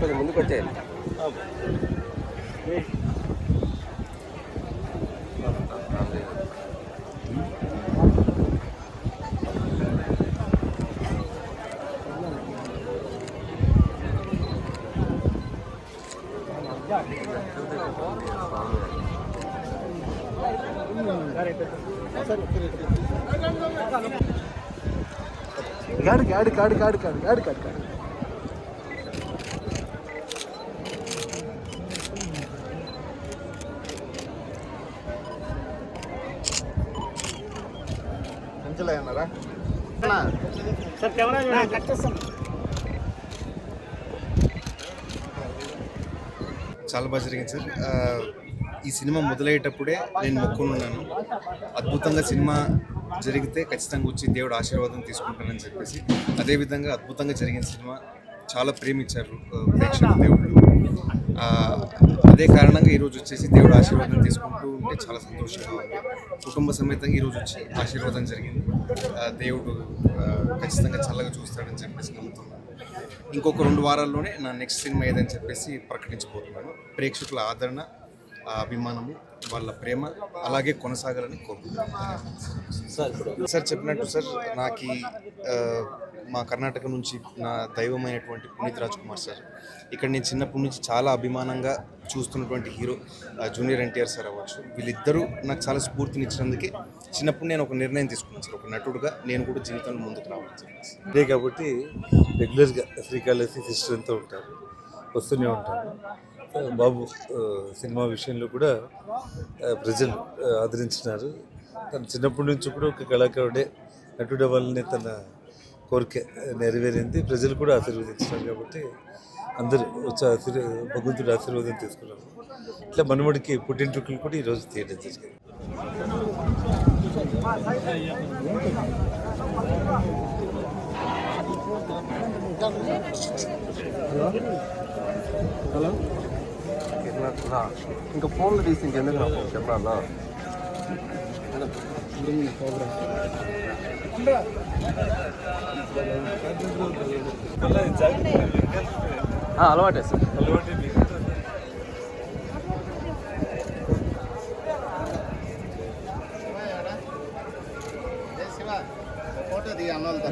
కొంచెం ముందుకు వచ్చేయండి గాడి గాడి గాడి గాడి అన్నారా చాలా బాగా జరిగింది సార్. ఆ, ఈ సినిమా మొదలయ్యేటప్పుడే నేను మొక్కున్నాను. అద్భుతంగా సినిమా జరిగితే ఖచ్చితంగా వచ్చి దేవుడు ఆశీర్వాదం తీసుకుంటానని చెప్పేసి. అదేవిధంగా అద్భుతంగా జరిగిన సినిమా చాలా ప్రేమించారు ఆ, ప్రేక్షక దేవుళ్ళు. ఆ, అదే కారణంగా ఈరోజు వచ్చేసి దేవుడు ఆశీర్వాదం తీసుకుంటూ ఉంటే చాలా సంతోషంగా ఉంది. కుటుంబ సమేతంగా ఈరోజు వచ్చి ఆశీర్వాదం జరిగింది. దేవుడు ఖచ్చితంగా చల్లగా చూస్తాడని చెప్పేసి నమ్ముతున్నాను. ఇంకొక రెండు వారాల్లోనే నా నెక్స్ట్ సినిమా ఏదని చెప్పేసి ప్రకటించబోతున్నాను. ప్రేక్షకుల ఆదరణ అభిమానము వాళ్ళ ప్రేమ అలాగే కొనసాగాలని కోరుకుంటున్నాను. సార్ సార్ చెప్పినట్టు సార్ నాకు మా కర్ణాటక నుంచి నా దైవమైనటువంటి పునీత్ రాజ్ కుమార్ సార్. ఇక్కడ నేను చిన్నప్పటి నుంచి చాలా అభిమానంగా చూస్తున్నటువంటి హీరో జూనియర్ ఎన్టీఆర్ సార్ అవ్వచ్చు. వీళ్ళిద్దరూ నాకు చాలా స్ఫూర్తినిచ్చినందుకే చిన్నప్పుడు నేను ఒక నిర్ణయం తీసుకున్నాను సార్. ఒక నటుడుగా నేను కూడా జీవితంలో ముందుకు రావాలని చెప్పేసి. ఇదే కాబట్టి రెగ్యులర్గా శ్రీకాళహస్తి సిస్టర్ అంతా ఉంటారు. వస్తూనే ఉంటాను బాబు సినిమా విషయంలో కూడా ప్రజలు ఆదరించినారు. తను చిన్నప్పటి నుంచి కూడా ఒక కళాకారుడే. నటుడు అవ్వాలని తన కోరిక నెరవేరింది. ప్రజలు కూడా ఆశీర్వదించినారు కాబట్టి అందరూ వచ్చి ఆశీర్వ భగవంతుడు ఆశీర్వాదం తీసుకున్నారు. ఇట్లా మనవడికి పుట్టింటుకులు కూడా ఈరోజు తీయడం జరిగింది. హలో? ఇంకా ఫోన్లో తీసి ఇంకెందుకు నా ఫోన్ చెప్పాలా అలవాటే సార్ ఫోటో దిగా అన్నోళ్ళు